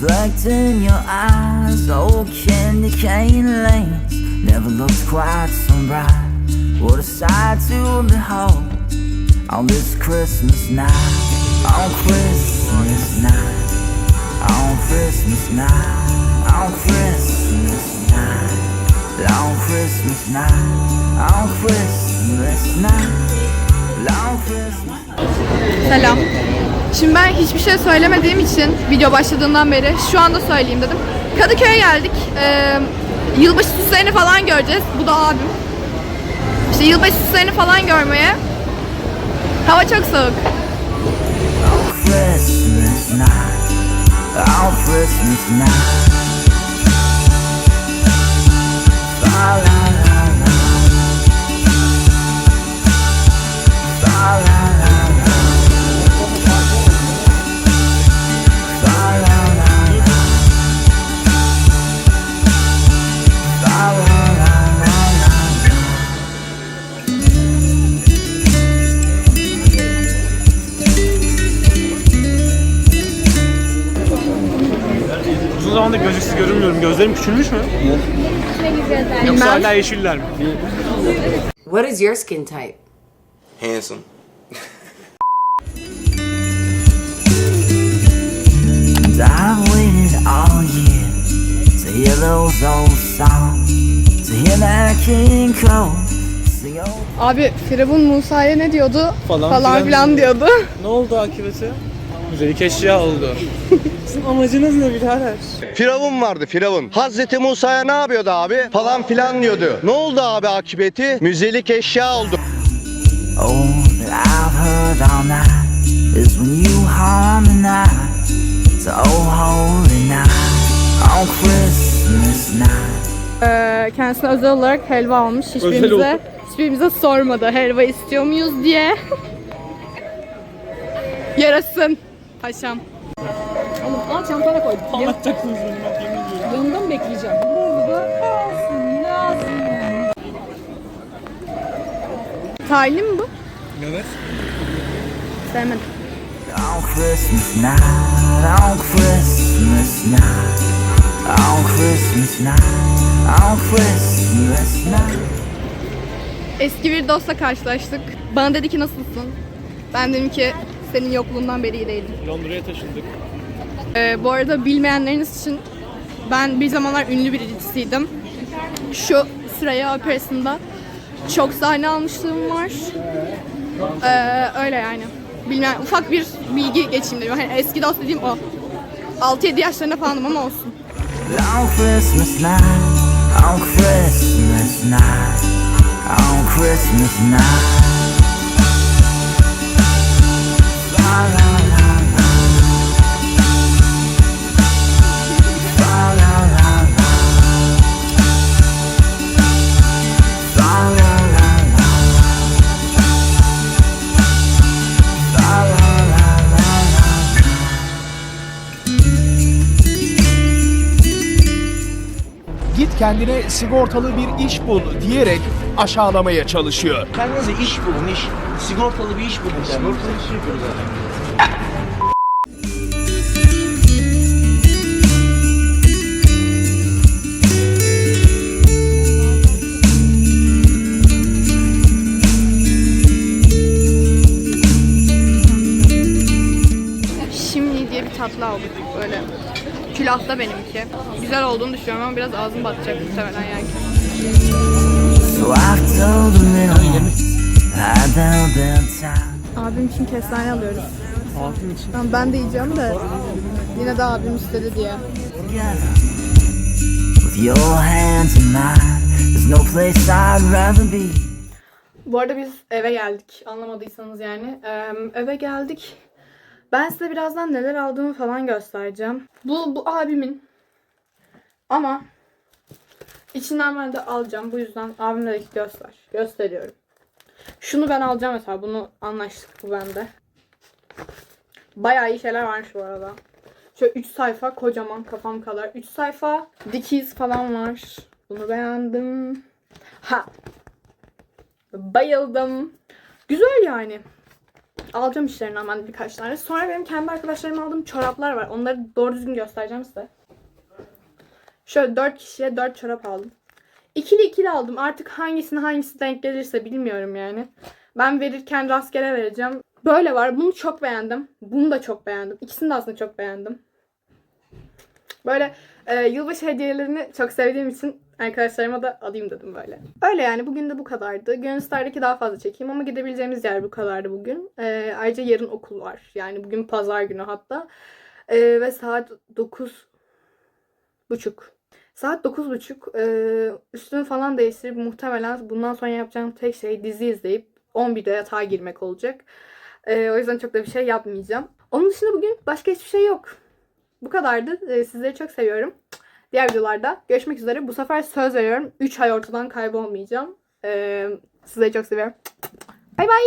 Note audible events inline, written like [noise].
reflect in your eyes. Old candy cane lanes never looked quite so bright. What a sight to behold on this Christmas night. On Christmas night. On Christmas night. On Christmas night. Long Christmas night. On Christmas night. Long Christmas Selam. Şimdi ben hiçbir şey söylemediğim için video başladığından beri şu anda söyleyeyim dedim. Kadıköy'e geldik. Ee, yılbaşı süslerini falan göreceğiz. Bu da abim. İşte yılbaşı süslerini falan görmeye. Hava çok soğuk. Christmas night. On Christmas night. Gözlüksüz görünmüyorum. Gözlerim küçülmüş mü? Yoksa hala yeşiller mi? What is your skin type? Handsome. And I've waited all year to hear those old songs, to hear that King Cole sing old. Abi Firavun Musa'ya ne diyordu? Falan Falan filan filan diyordu. Ne oldu akıbeti? Müzelik eşya oldu. [laughs] Sizin amacınız ne birader? Firavun vardı Firavun. Hazreti Musa'ya ne yapıyordu abi? Falan filan diyordu. Ne oldu abi akıbeti? Müzelik eşya oldu. Oh, that I've heard all night is when you harmonize. So holy night on Christmas night. Ee, kendisine özel olarak helva almış. Hiçbirimize, hiçbirimize sormadı helva istiyor muyuz diye. [laughs] Yarasın. Paşam. Oğlum al çantana koy. Anlatacaksınız ediyorum. Yanında mı bekleyeceğim? Burada kalsın lazım. Taylı mı bu? Evet. Sevmedim. On Christmas night, on Christmas night, on Christmas night, on Christmas night. Eski bir dostla karşılaştık. Bana dedi ki nasılsın? Ben dedim ki senin yokluğundan beri iyi değilim. Londra'ya taşındık. Ee, bu arada bilmeyenleriniz için ben bir zamanlar ünlü birincisiydim. Şu sıraya operasında çok sahne almışlığım var. Ee, öyle yani. Bilmeyen, ufak bir bilgi geçeyim dedim. Hani eski dost dediğim o. 6-7 yaşlarında falanım ama olsun. On Christmas night, on Christmas night, on Christmas night. Git kendine sigortalı bir iş bul diyerek aşağılamaya çalışıyor. Kendinize iş bulun iş. Sigortalı bir iş bulun. Sigortalı iş yapıyoruz zaten. Şimdi diye bir tatlı aldık böyle. Külahta benimki. Güzel olduğunu düşünüyorum ama biraz ağzım batacak muhtemelen yani. Abim için kestane alıyoruz. Abim için. Tamam ben de yiyeceğim de yine de abim istedi diye. Bu arada biz eve geldik. Anlamadıysanız yani. Ee, eve geldik. Ben size birazdan neler aldığımı falan göstereceğim. Bu, bu abimin. Ama içinden ben de alacağım. Bu yüzden abimle de göster. Gösteriyorum. Şunu ben alacağım mesela. Bunu anlaştık bu bende. Bayağı iyi şeyler varmış bu arada. Şöyle 3 sayfa kocaman kafam kadar. 3 sayfa dikiz falan var. Bunu beğendim. Ha Bayıldım. Güzel yani. Alacağım işlerinden ben birkaç tane. Sonra benim kendi arkadaşlarıma aldığım çoraplar var. Onları doğru düzgün göstereceğim size. Şöyle 4 kişiye 4 çorap aldım. İkili ikili aldım. Artık hangisine hangisi denk gelirse bilmiyorum yani. Ben verirken rastgele vereceğim. Böyle var. Bunu çok beğendim. Bunu da çok beğendim. İkisini de aslında çok beğendim. Böyle e, yılbaşı hediyelerini çok sevdiğim için arkadaşlarıma da alayım dedim böyle. Öyle yani bugün de bu kadardı. Gönül daha fazla çekeyim ama gidebileceğimiz yer bu kadardı bugün. E, ayrıca yarın okul var. Yani bugün pazar günü hatta. E, ve saat 9 buçuk. Saat 9.30. Ee, üstümü falan değiştirip muhtemelen bundan sonra yapacağım tek şey dizi izleyip 11'de yatağa girmek olacak. Ee, o yüzden çok da bir şey yapmayacağım. Onun dışında bugün başka hiçbir şey yok. Bu kadardı. Ee, sizleri çok seviyorum. Diğer videolarda görüşmek üzere. Bu sefer söz veriyorum. 3 ay ortadan kaybolmayacağım. Ee, sizi çok seviyorum. Bay bay.